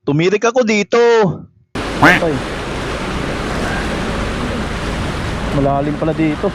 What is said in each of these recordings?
Tumirik ako dito. Malalim pala dito.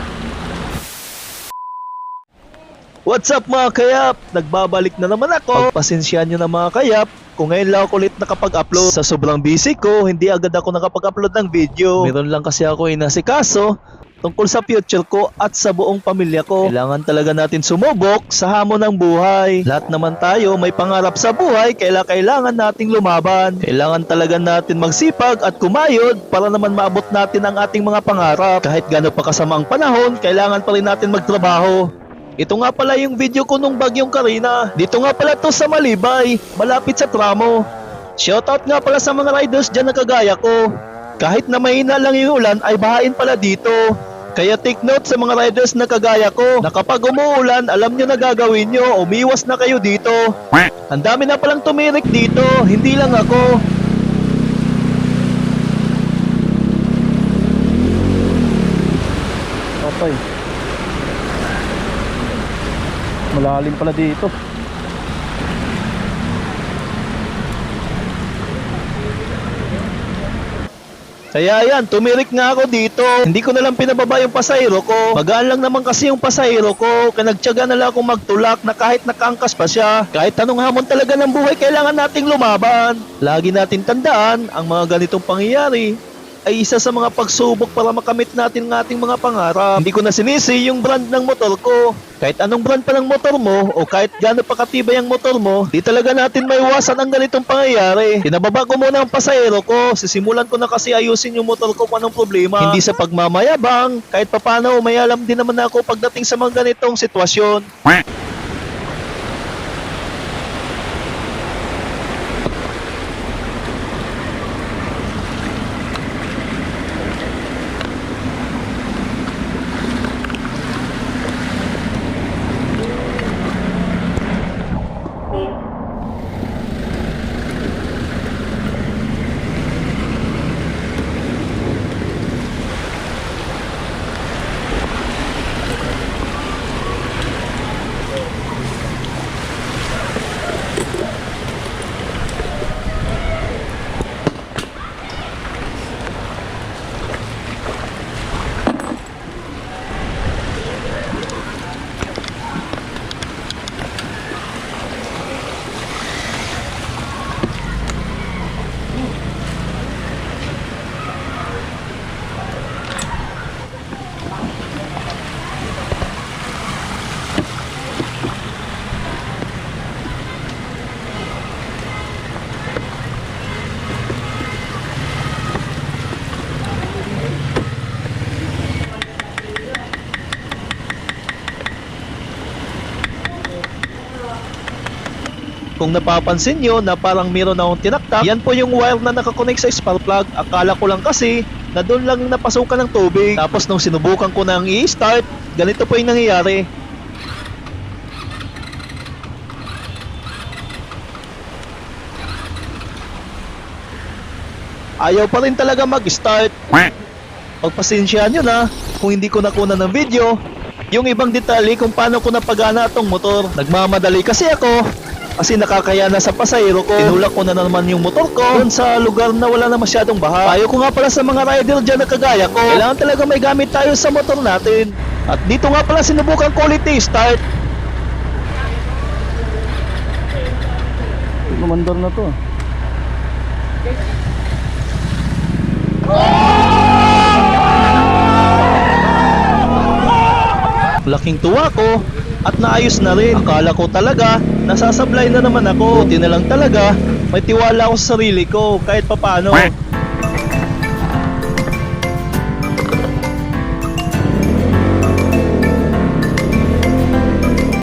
What's up mga kayap? Nagbabalik na naman ako. Pagpasensyahan nyo na mga kayap. Kung ngayon lang ako ulit nakapag-upload. Sa sobrang busy ko, hindi agad ako nakapag-upload ng video. Meron lang kasi ako inasikaso tungkol sa future ko at sa buong pamilya ko. Kailangan talaga natin sumubok sa hamon ng buhay. Lahat naman tayo may pangarap sa buhay, kaya kailangan nating lumaban. Kailangan talaga natin magsipag at kumayod para naman maabot natin ang ating mga pangarap. Kahit gaano pa kasama ang panahon, kailangan pa rin natin magtrabaho. Ito nga pala yung video ko nung bagyong Karina. Dito nga pala to sa Malibay, malapit sa tramo. Shoutout nga pala sa mga riders dyan na kagaya ko. Kahit na mahina lang yung ulan ay bahain pala dito. Kaya take note sa mga riders na kagaya ko na kapag umuulan, alam nyo na gagawin nyo, umiwas na kayo dito. Ang dami na palang tumirik dito, hindi lang ako. Patay. Malalim pala dito. Kaya yan, tumirik nga ako dito. Hindi ko na lang pinababa yung pasahero ko. Magaan lang naman kasi yung pasahero ko. Kaya nagtyaga na lang akong magtulak na kahit nakangkas pa siya. Kahit anong hamon talaga ng buhay, kailangan nating lumaban. Lagi natin tandaan, ang mga ganitong pangyayari ay isa sa mga pagsubok para makamit natin ng ating mga pangarap. Hindi ko na sinisi yung brand ng motor ko. Kahit anong brand pa ng motor mo o kahit gaano pa katibay ang motor mo, di talaga natin maiwasan ang ganitong pangyayari. Pinababa ko muna ang pasahero ko. Sisimulan ko na kasi ayusin yung motor ko kung anong problema. Hindi sa pagmamayabang, kahit papano may alam din naman ako pagdating sa mga ganitong sitwasyon. Kung napapansin nyo na parang meron akong tinaktak, yan po yung wire na nakakonect sa spark plug. Akala ko lang kasi na doon lang napasukan ng tubig. Tapos nung sinubukan ko nang i-start, ganito po yung nangyayari. Ayaw pa rin talaga mag-start. Pagpasensyahan nyo na kung hindi ko nakuna ng video yung ibang detalye kung paano ko napagana itong motor. Nagmamadali kasi ako kasi nakakaya na sa pasahero ko. Tinulak ko na naman yung motor ko doon sa lugar na wala na masyadong baha. Payo ko nga pala sa mga rider dyan na kagaya ko. Kailangan talaga may gamit tayo sa motor natin. At dito nga pala sinubukan ko ulit i-start. Lumandar na to. Laking tuwa ko at naayos na rin. Akala ko talaga nasasablay na naman ako. Buti na lang talaga may tiwala ako sa sarili ko kahit papano.